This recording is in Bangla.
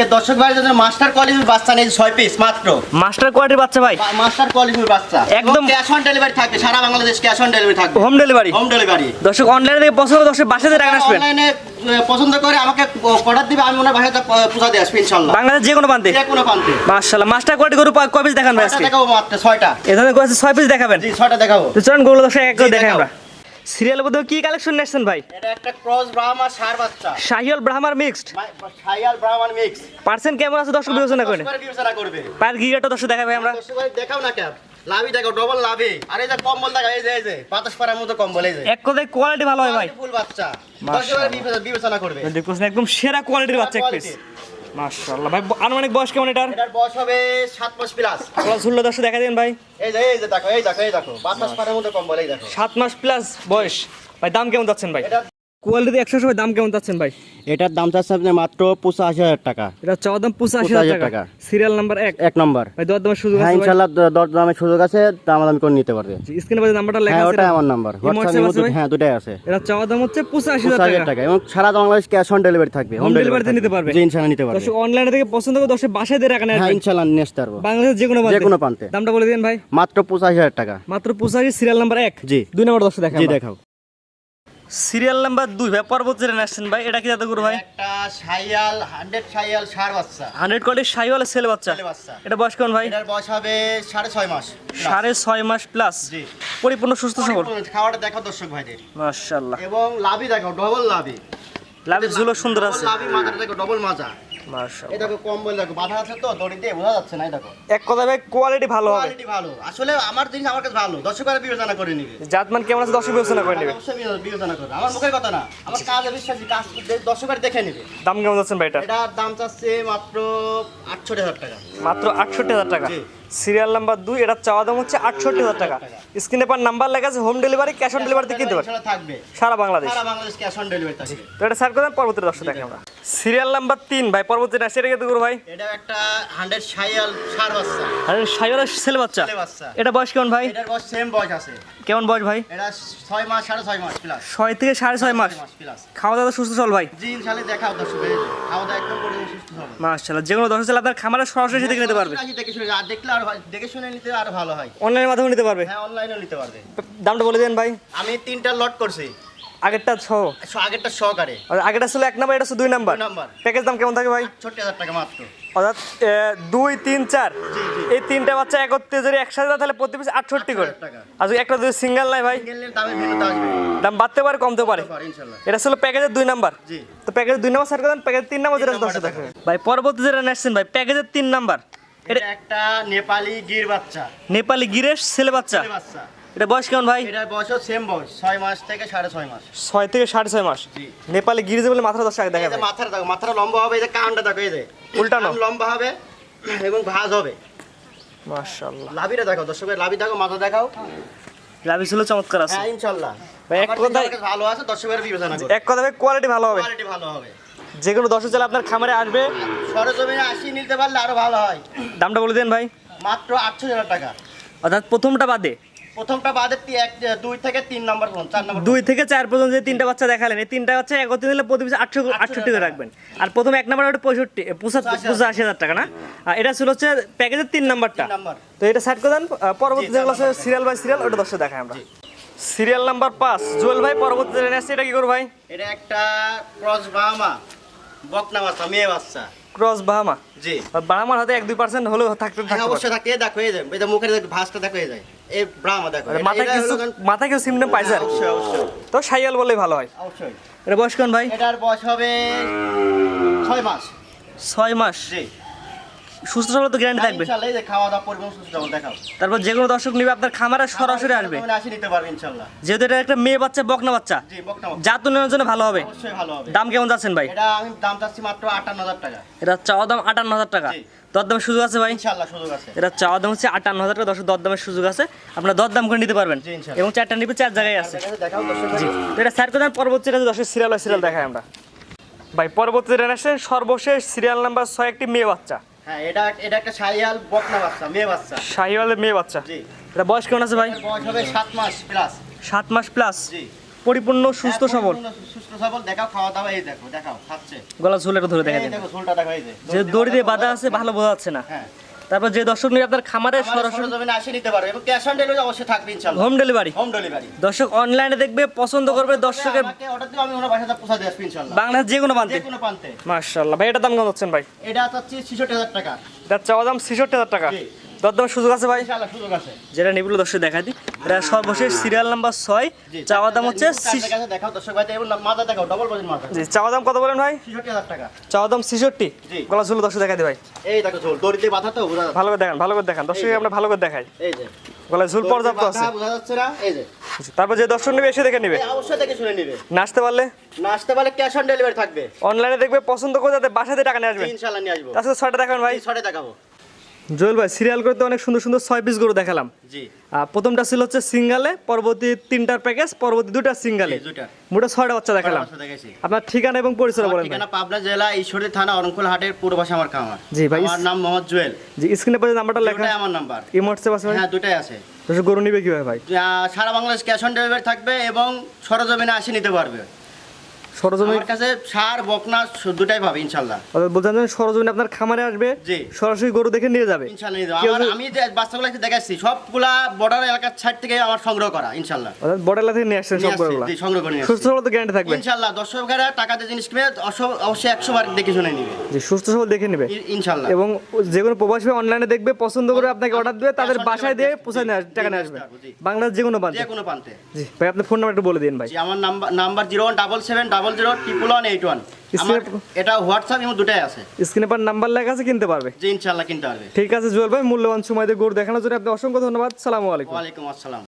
আজকে দর্শক ভাই জন্য মাস্টার কোয়ালিটির বাচ্চা নেই ছয় পিস মাত্র। মাস্টার কোয়ালিটির বাচ্চা ভাই? মাস্টার কোয়ালিটির বাচ্চা। একদম- ক্যাশ অন ডেলিভারি থাকবে সারা বাংলাদেশ ক্যাশ অন ডেলিভারি থাকবে। হোম ডেলিভারি হোম ডেলিভারি দর্শক অনলাইনে থেকে পছন্দ দর্শক বাসাতে টাকা আসবেন। অনলাইনে পছন্দ করে আমাকে অর্ডার দিবে আমি ওনার ভাষাতে পৌঁছা দিয়ে আসব ইনশাল্লাহ বাংলাদেশ যে কোনো প্রান্তে? যে কোনো প্রান্তে। মাশাআল্লাহ মাস্টার কোয়ালিটি গরু পা- কয় পিস দেখান ভাই আজকে? দেখাবো মাত্র ছয়টা। এ ধরনের গরু আছে ছয় পিস দেখাবেন? জি ছয়টা দেখাবো। তো চলুন গরুগুলো দর্শক এক করে দেখাই আমরা। সিরিয়াল মধ্যে কি কালেকশন নিয়েছেন ভাই? এটা একটা ক্রস ব্রাহ্মা সার বাচ্চা। শাহিওল ব্রাহ্মার মিক্সড সাইয়াল ব্রাহ্মণ মিক্স পার্সেন্ট কেমন আছে দর্শক বিবেচনা করেন বিবেচনা করবে। পায়ের গিগাটা দর্শক দেখাই ভাই আমরা। দেখাও না লাভি দেখো ডবল লাভি আর এই যে কম্বল দেখা এই যে এই যে বাতাস পাড়ার মতো কম্বল এই যে। এক কথায় কোয়ালিটি ভালো হয় ভাই। ফুল বাচ্চা। দর্শক বিবেচনা- করবে। দেখতেছেন একদম সেরা কোয়ালিটির বাচ্চা এক পিস মাশাআল্লাহ। ভাই আনুমানিক বয়স কেমন এটার? এটার বয়স হবে সাত মাস প্লাস গলা ঝুললে দর্শক দেখা দেন ভাই। এই যে এই যে দেখো এই দেখো এই দেখো। বাতাস পাড়ার মতো কম্বল এই দেখো। সাত মাস প্লাস বয়স। ভাই দাম কেমন যাচ্ছেন ভাই? কোয়ালিটি একশো সময় দাম কেমন যাচ্ছেন ভাই? এটার দাম চাচ্ছে আপনি মাত্র পঁচাশি হাজার টাকা। এটা চাওয়া দাম পঁচাশি 85,000 হাজার টাকা। সিরিয়াল নাম্বার এক। এক নম্বর। ভাই দর দামের সুযোগ হ্যাঁ আছে ইনশাল্লাহ দর দামের সুযোগ আছে দাম দামি করে নিতে পারবে। স্ক্রিনে বাজে নাম্বারটা লেখা হ্যাঁ আছে এটা- আমার নাম্বার? হ্যাঁ দুটাই আছে। এটা চাওয়া দাম হচ্ছে পঁচাশি হাজার টাকা। এবং সারা বাংলাদেশ ক্যাশ অন ডেলিভারি থাকবে হোম ডেলিভারিতে নিতে পারবে। জি ইনশাল্লাহ নিতে পারবে। দর্শক অনলাইনে থেকে পছন্দ করে দর্শক বাসায় দিয়ে রাখা নেয় হ্যাঁ ইনশাল্লাহ নিয়ে আসতে পারব। বাংলাদেশের যে কোনো যে। কোনো প্রান্তে। দামটা বলে দিন ভাই। মাত্র পঁচাশি হাজার টাকা। মাত্র পঁচাশি সিরিয়াল নাম্বার এক। জি। দুই নম্বর দর্শক জি দেখাও। সিরিয়াল নাম্বার দুই ভাই পর্বত জেনে আসছেন ভাই এটা কি গরু ভাই? একটা সাইয়াল হান্ড্রেড সাইয়াল সার বাচ্চা। হান্ড্রেড কোয়ালিটি শাইয়াল ছেলে বাচ্চা। এটা বয়স কেমন ভাই? এটার বয়স হবে সাড়ে ছয় মাস সাড়ে ছয় মাস প্লাস জি। পরিপূর্ণ সুস্থ সবল। খাওয়াটা দেখো দর্শক ভাইদের। মাশাআল্লাহ। এবং লাভি দেখো ডবল লাভি। লাভের ঝুলো সুন্দর আছে। লাভি মাথাটা দেখো ডবল মাজা। মাশাআল্লাহ দেখো কম্বল দেখো বাধা আছে তো দড়ি দিয়ে বোঝা যাচ্ছে না দেখো। এক কথা ভাই কোয়ালিটি ভালো হবে। কোয়ালিটি ভালো। আসলে আমার জিনিস আমার কাছে ভালো দর্শকেরা বিবেচনা করে নিবে। জাতমান কেমন আছে দর্শক বিবেচনা করে নেবে। অবশ্যই বিবেচনা করবে। আমার মুখের কথা না আমার কাজে বিশ্বাসী কাজ দর্শকেরা দেখে নিবে। দাম কেমন যাচ্ছেন ভাই এটা? এটার দাম চাচ্ছে মাত্র আটষট্টি হাজার টাকা। মাত্র আটষট্টি হাজার টাকা। সিরিয়াল নাম্বার দুই এটা চাওয়া দাম হচ্ছে আটষট্টি হাজার টাকা। স্ক্রিনে পার নাম্বার লেখা আছে হোম ডেলিভারি ক্যাশ অন ডেলিভারিতে কিনতে পারে ইনশাআল্লাহ থাকবে। সারা বাংলাদেশ। সারা বাংলাদেশ ক্যাশ অন ডেলিভারি থাকবে। তো এটা স্যার দর্শক দেখে আমরা। সিরিয়াল নাম্বার তিন ভাই পরবর্তী না সেটা করব ভাই। এটা একটা হান্ড্রেড সাইয়াল সার বাচ্চা। ছেলে বাচ্চা। ছেলে বাচ্চা। এটা বয়স কেমন ভাই? এটার বয়স সেম বয়স আছে। কেমন বয়স ভাই? এটা ছয় মাস সাড়ে ছয় মাস প্লাস ছয় থেকে সাড়ে ছয় মাস। প্লাস খাওয়া দাওয়া সুস্থ চল ভাই। জি ইনশাআল্লাহ দেখাও দর্শক খাওয়া দাওয়া একদম করে সুস্থ হবে মাশাআল্লাহ যে কোনো দর্শক চাইলে আপনার খামারে সরাসরি এসে দেখে নিতে পারবে। দেখে শুনে আর দেখলে আর দেখে শুনে নিতে আরও ভালো হয়। অনলাইনের মাধ্যমে নিতে পারবে। হ্যাঁ অনলাইনেও নিতে পারবে। দামটা বলে দেন ভাই। আমি তিনটা লট করছি। আগেরটা স- আগেরটা সহকারে। আগেরটা ছিল এক নাম্বার এটা ছিল দুই নাম্বার। নাম্বার। প্যাকেজ দাম কেমন থাকে ভাই? ছোট্ট হাজার টাকা মাত্র। অর্থাৎ দুই তিন চার। এই তিনটা বাচ্চা একত্রে যদি একসাথে তাহলে প্রতি পিস আটষট্টি করে। 8,000 আর একটা যদি সিঙ্গেল নাই ভাই? দামে বাড়তে পারে কমতে পারে। এটা ছিল প্যাকেজের দুই নাম্বার। তো প্যাকেজের দুই নাম্বার করেন প্যাকেজের তিন নাম্বার যেটা দশ নাম্বারটা ভাই পরবর্তী যেটা নেসছেন ভাই প্যাকেজের তিন নাম্বার। এটা একটা নেপালি গির বাচ্চা। নেপালি গিরেশ ছেলে বাচ্চা? বাচ্চা। এটা বয়স কেমন ভাই? এটার বয়সও সেম বয়স ছয় মাস থেকে সাড়ে ছয় মাস। ছয় থেকে সাড়ে ছয় মাস। নেপালি গিরিজে বলে মাথা দশ টাকা দেখা যায় মাথার দেখো মাথাটা লম্বা হবে এই যে কানটা দেখো এই যে। উল্টানো। লম্বা হবে এবং ভাঁজ হবে। মাশাআল্লাহ। লাভিটা দেখো দর্শকের লাভি দেখো মাথা দেখাও। লাভি ছিল চমৎকার আছে। হ্যাঁ এক কাছে ভালো আছে দর্শকের বিবেচনা এক কথা ভাই কোয়ালিটি ভালো হবে। কোয়ালিটি ভালো হবে। যে কোনো দর্শক চাইলে আপনার খামারে আসবে। সরজমিনে আসি নিতে পারলে আরও ভালো হয়। দামটা বলে দেন ভাই। মাত্র আটশো হাজার টাকা। অর্থাৎ প্রথমটা বাদে? প্রথমটা বাদে এক দুই থেকে তিন নম্বর ফোন চার নম্বর দুই থেকে চার পর্যন্ত যে তিনটা বাচ্চা দেখালেন এই তিনটা বাচ্চা একত্রিত দিলে প্রতি পিস আটশো আটষট্টি করে রাখবেন। আর প্রথম এক নাম্বার ওটা পঁয়ষট্টি পঁচাশি হাজার টাকা। না? এটা ছিল হচ্ছে প্যাকেজের তিন নাম্বারটা। তো এটা সাইড করে দেন পরবর্তী যেগুলো আছে সিরিয়াল বাই সিরিয়াল ওটা দর্শক দেখাই আমরা। সিরিয়াল নাম্বার পাঁচ জুয়েল ভাই পরবর্তী এটা কি করব ভাই? এটা একটা ক্রস বাহামা। বকনা বাচ্চা মেয়ে বাচ্চা। ক্রস বাহামা? জি। বাহামার হাতে এক দুই পার্সেন্ট হলেও থাকতে থাকে অবশ্যই থাকতে দেখো হয়ে যায় এটা মুখের ভাঁজটা দেখো হয়ে যায়। এই ব্রাহ্মা দেখো মাথা কিছু মাথা কিছু সিমনে পাইছে অবশ্যই অবশ্যই। তো সাইয়াল বলে ভালো হয়। অবশ্যই। এটা বয়স কোন ভাই? এটার বয়স হবে ছয় মাস। ছয় মাস? জি। সুস্থ সবল তো গ্যারান্টি থাকবে। ইনশাল্লাহ এই যে খাওয়া দাওয়া পরিমাণ সুস্থ যেমন দেখাও। তারপর যে কোনো দর্শক নিবে আপনার খামারে সরাসরি আসবে। নিতে পারবে ইনশাল্লাহ। যেহেতু এটা একটা মেয়ে বাচ্চা বকনা বাচ্চা। জাত উন্নয়নের জন্য ভালো হবে। অবশ্যই ভালো হবে। দাম কেমন যাচ্ছেন ভাই? এটা আমি দাম চাচ্ছি মাত্র আটান্ন হাজার টাকা। এটা চাওয়া দাম আটান্ন হাজার টাকা। দরদামের সুযোগ আছে ভাই? ইনশাল্লাহ সুযোগ আছে। এটা চাওয়া দাম হচ্ছে আটান্ন হাজার টাকা। দশ দরদামের সুযোগ আছে। আপনার দরদাম করে নিতে পারবেন। এবং চারটা নিবে চার জায়গায় আছে। দেখাও দর্শক। জি। এটা স্যার কোথায়? পরবর্তী দশের সিরিয়াল সিরিয়াল দেখাই আমরা। ভাই পরবর্তী জেনারেশন সর্বশেষ সিরিয়াল নাম্বার ছয় একটি মেয়ে বাচ্চা। হ্যাঁ এটা এটা একটা সাইয়াল বকনা বাচ্চা মেয়ে বাচ্চা। শাহিওয়ালের মেয়ে বাচ্চা? জি। এটা বয়স কেমন আছে ভাই? বয়স হবে সাত মাস প্লাস সাত মাস প্লাস জি। পরিপূর্ণ সুস্থ হ্যাঁ, সবল? সুস্থ সবল। দেখাও খাওয়া দাওয়া এই দেখো দেখাও খাচ্ছে। গলা ঝুল ধরে দেখা যায় দেখো ঝোলটা দেখো এই যে। যে দড়ি দিয়ে বাঁধা আছে ভালো বোঝা যাচ্ছে না। হ্যাঁ। তারপর যে দর্শক নিয়ে আপনার খামারে সরাসরি আসে নিতে পারবে এবং ক্যাশ অন ডেলিভারি অবশ্যই থাকবে ইনশাআল্লাহ। হোম ডেলিভারি হোম ডেলিভারি দর্শক অনলাইনে দেখবে পছন্দ করবে দর্শকের অর্ডার দিও আমি ওনার পৌঁছে দেব ইনশাআল্লাহ। বাংলাদেশ যে কোনো যে প্রান্তে কোনো প্রান্তে। মাশাআল্লাহ। ভাই এটা দাম কত হচ্ছেন ভাই? এটা চাচ্ছি ছিষট্টি হাজার টাকা। এটা চাওয়া দাম ছেষট্টি হাজার টাকা। জি। সুযোগ আছে ভাই? সুযোগ আছে। যেটা নিবিল দর্শক দেখা দিই। এটা সর্বশেষ সিরিয়াল নাম্বার ছয়। চাওয়া দাম হচ্ছে জি চাওয়া দাম কত বলেন ভাই? টাকা। চাওয়া দাম ছেষট্টি। গলা ঝুলো দর্শক দেখা দিই ভাই। এই দেখো ঝোল দড়িতে বাঁধা তো ভালো করে দেখান ভালো করে দেখান। দর্শক আমরা ভালো করে দেখাই। এই যে। গলায় ঝুল পর্যাপ্ত আছে। বোঝা যাচ্ছে না? এই যে। তারপর যে দর্শক নেবে এসে দেখে নেবে। অবশ্যই দেখে শুনে নিবে। নাচতে পারলে? না আসতে পারলে ক্যাশ অন ডেলিভারি থাকবে। অনলাইনে দেখবে পছন্দ করে যাতে বাসাতে টাকা নিয়ে আসবেন ইনশাআল্লাহ নিয়ে আসব। দেখাবেন ভাই। ছটে দেখাবো। জোয়েল ভাই সিরিয়াল করতে অনেক সুন্দর সুন্দর ছয় পিস গরু দেখালাম। জি। প্রথমটা ছিল হচ্ছে সিঙ্গালে পরবর্তী তিনটার প্যাকেজ পরবর্তী দুটা সিঙ্গালে। মোটা ছয়টা বাচ্চা দেখালাম। আপনার ঠিকানা এবং পরিচয় বলেন ঠিকানা পাবনা জেলা ঈশ্বরী থানা অরণকুল হাটের পূর্ব পাশে আমার খামার। জি ভাই, আমার নাম মোহাম্মদ জুয়েল। জি স্ক্রিনে পরে নাম্বারটা লেখা। আমার নাম্বার। এই হোয়াটসঅ্যাপ আছে হ্যাঁ দুটাই আছে। দর্শক গরু নিবে কীভাবে ভাই? সারা বাংলাদেশ ক্যাশ অন ডেলিভারি থাকবে এবং সরজমিনে আসে নিতে পারবে। সরজমিন আমার কাছে সার বকনা দুটাই পাবে ইনশাল্লাহ। অর্থাৎ বলছেন যে সরজমিন আপনার খামারে আসবে সরাসরি গরু দেখে নিয়ে যাবে। আমার আমি যে বাচ্চাগুলো দেখাচ্ছি সবগুলা বর্ডার এলাকার থেকে আমার সংগ্রহ করা ইনশাল্লাহ। অর্থাৎ বর্ডার থেকে নিয়ে আসছেন নিয়ে সব আসছি, গরুগুলা জি, সংগ্রহ করে সুস্থ সবল তো গ্যারান্টি থাকবে। ইনশাল্লাহ দর্শকেরা টাকা জিনিস কিনে অবশ্যই একশো বার দেখে শুনে নিবে। যে সুস্থ সবল দেখে নেবে। ই- ইনশাল্লাহ। এবং যে কোনো প্রবাসী অনলাইনে দেখবে পছন্দ করে আপনাকে অর্ডার দেবে তাদের বাসায় দিয়ে পৌঁছে নিয়ে টাকা নিয়ে আসবে। বাংলাদেশ যে কোনো যে কোনো প্রান্তে। জি ভাই আপনি ফোন নাম্বার একটু বলে দিন ভাই। আমার number number zero one double seven double zero triple one eight one এটা হোয়াটসঅ্যাপ এবং দুটাই আছে। স্ক্রিনে পর নাম্বার লেখা আছে কিনতে পারবে। জি ইনশাল্লাহ কিনতে পারবে। ঠিক আছে জুয়েল ভাই মূল্যবান সময় দিয়ে গরু দেখানোর জন্য আপনি অসংখ্য ধন্যবাদ। সালামু আলাইকুম। ওয়ালাইকুম আসসালাম।